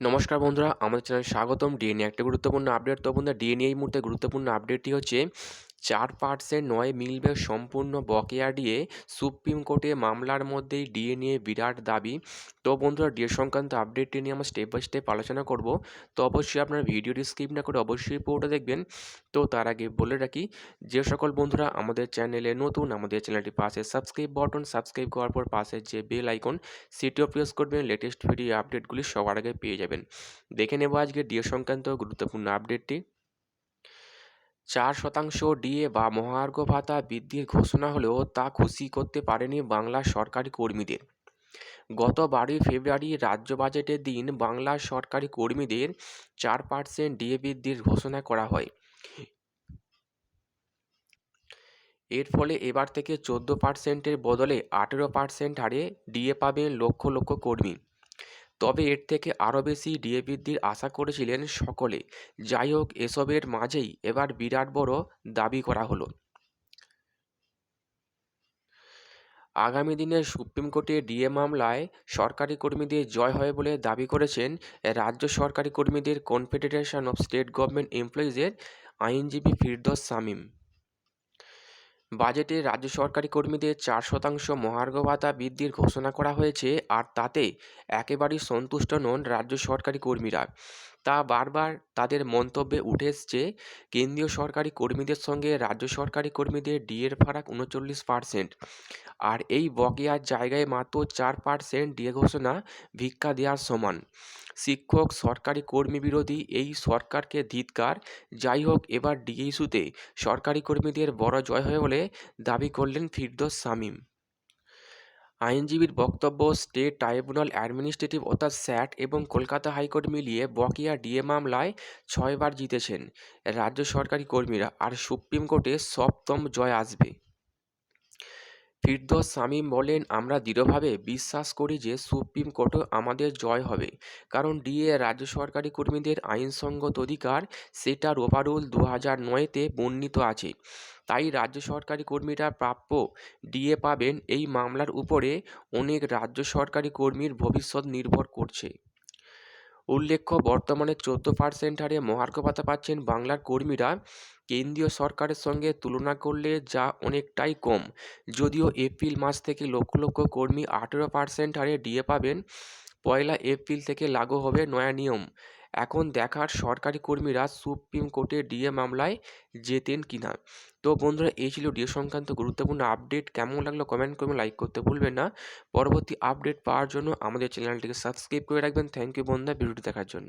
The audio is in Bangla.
নমস্কার বন্ধুরা, আমাদের চ্যানেলে স্বাগতম। ডিএনএ একটা গুরুত্বপূর্ণ আপডেট তো বন্ধুরা ডিএনএ এই মুহূর্তে গুরুত্বপূর্ণ আপডেটটি হচ্ছে চার পার্সেন্ট নয় মিলবে সম্পূর্ণ বকেয়া ডিএ সুপ্রিম কোর্টে মামলার মধ্যেই ডিএ নিয়ে বিরাট দাবি। তো বন্ধুরা, ডিএ সংক্রান্ত আপডেটটি নিয়ে আমরা স্টেপ বাই স্টেপ আলোচনা করব। তো অবশ্যই আপনার ভিডিওটি স্কিপ না করে অবশ্যই পুরোটা দেখবেন। তো তার আগে বলে রাখি, যে সকল বন্ধুরা আমাদের চ্যানেলে নতুন, আমাদের চ্যানেলটি পাশে সাবস্ক্রাইব বটন সাবস্ক্রাইব করার পর পাশে যে বেল আইকন সেটিও প্রেস করবেন। লেটেস্ট ভিডিও আপডেটগুলি সবার আগে পেয়ে যাবেন। দেখে নেব আজকে ডিএ সংক্রান্ত গুরুত্বপূর্ণ আপডেটটি চার শতাংশ ডিএ বা মহার্ঘ ভাতা বৃদ্ধির ঘোষণা হলেও তা খুশি করতে পারেনি বাংলার সরকারি কর্মীদের। গত বারোই ফেব্রুয়ারি রাজ্য বাজেটের দিন বাংলার সরকারি কর্মীদের চার পার্সেন্ট ডিএ বৃদ্ধির ঘোষণা করা হয়। এর ফলে এবার থেকে চোদ্দ পার্সেন্টের বদলে আঠেরো পার্সেন্ট হারে ডিএ পাবেন লক্ষ লক্ষ কর্মী। তবে এর থেকে আরও বেশি ডিএ বৃদ্ধির আশা করেছিলেন সকলে। যাই হোক, এসবের মাঝেই এবার বিরাট বড় দাবি করা হলো। আগামী দিনে সুপ্রিম কোর্টে ডিএ মামলায় সরকারি কর্মীদের জয় হয় বলে দাবি করেছেন রাজ্য সরকারি কর্মীদের কনফেডারেশন অফ স্টেট গভর্নমেন্ট এমপ্লয়িজের আইনজীবী ফিরদোস সামিম বাজেটে রাজ্য সরকারি কর্মীদের চার শতাংশ মহার্ঘ ভাতা বৃদ্ধির ঘোষণা করা হয়েছে, আর তাতে একেবারেই সন্তুষ্ট নন রাজ্য সরকারি কর্মীরা। তা বারবার তাদের মন্তব্যে উঠে এসছে কেন্দ্রীয় সরকারি কর্মীদের সঙ্গে রাজ্য সরকারি কর্মীদের ডিএর ফারাক উনচল্লিশ পার্সেন্ট। আর এই বকেয়ার জায়গায় মাত্র চার পার্সেন্ট ডিএ ঘোষণা ভিক্ষা দেওয়ার সমান। শিক্ষক, সরকারি কর্মী বিরোধী এই সরকারকে ধিৎকার। যাই হোক, এবার ডিএ ইস্যুতে সরকারি কর্মীদের বড় জয় হয় বলে দাবি করলেন ফিরদোস শামীম। আইনজীবীর বক্তব্য, স্টেট ট্রাইব্যুনাল অ্যাডমিনিস্ট্রেটিভ অর্থাৎ স্যাট এবং কলকাতা হাইকোর্ট মিলিয়ে বকেয়া ডিএ মামলায় ছয়বার জিতেছেন। রাজ্য সরকারি কর্মীরা। আর সুপ্রিম কোর্টে সপ্তম জয় আসবে। ফিরদৌস শামীম বলেন আমরা দৃঢ়ভাবে বিশ্বাস করি যে সুপ্রিম কোর্টও আমাদের জয় হবে। কারণ ডিএ রাজ্য সরকারি কর্মীদের আইনসঙ্গত অধিকার সেটার ওভাররুল দু হাজার নয়তে বর্ণিত আছে। তাই রাজ্য সরকারি কর্মীরা প্রাপ্য ডিএ পাবেন এই মামলার উপরে অনেক রাজ্য সরকারি কর্মীর ভবিষ্যৎ নির্ভর করছে। উল্লেখ্য, বর্তমানে চোদ্দ পার্সেন্ট হারে মহার্ঘ ভাতা পাচ্ছেন বাংলার কর্মীরা। কেন্দ্রীয় সরকারের সঙ্গে তুলনা করলে যা অনেকটাই কম। যদিও এপ্রিল মাস থেকে লক্ষ লক্ষ কর্মী আঠেরো পার্সেন্ট হারে ডিএ পাবেন, পয়লা এপ্রিল থেকে লাগু হবে নয়া নিয়ম। এখন দেখার সরকারি কর্মীরা সুপ্রিম কোর্টে ডিএ মামলায় যেতেন কি না? তো বন্ধুরা, এই ছিল ডিএ সংক্রান্ত গুরুত্বপূর্ণ আপডেট। কেমন লাগল কমেন্ট করবেন, লাইক করতে ভুলবেন না। পরবর্তী আপডেট পাওয়ার জন্য আমাদের চ্যানেলটিকে সাবস্ক্রাইব করে রাখবেন। থ্যাংক ইউ বন্ধুরা, ভিডিওটি দেখার জন্য।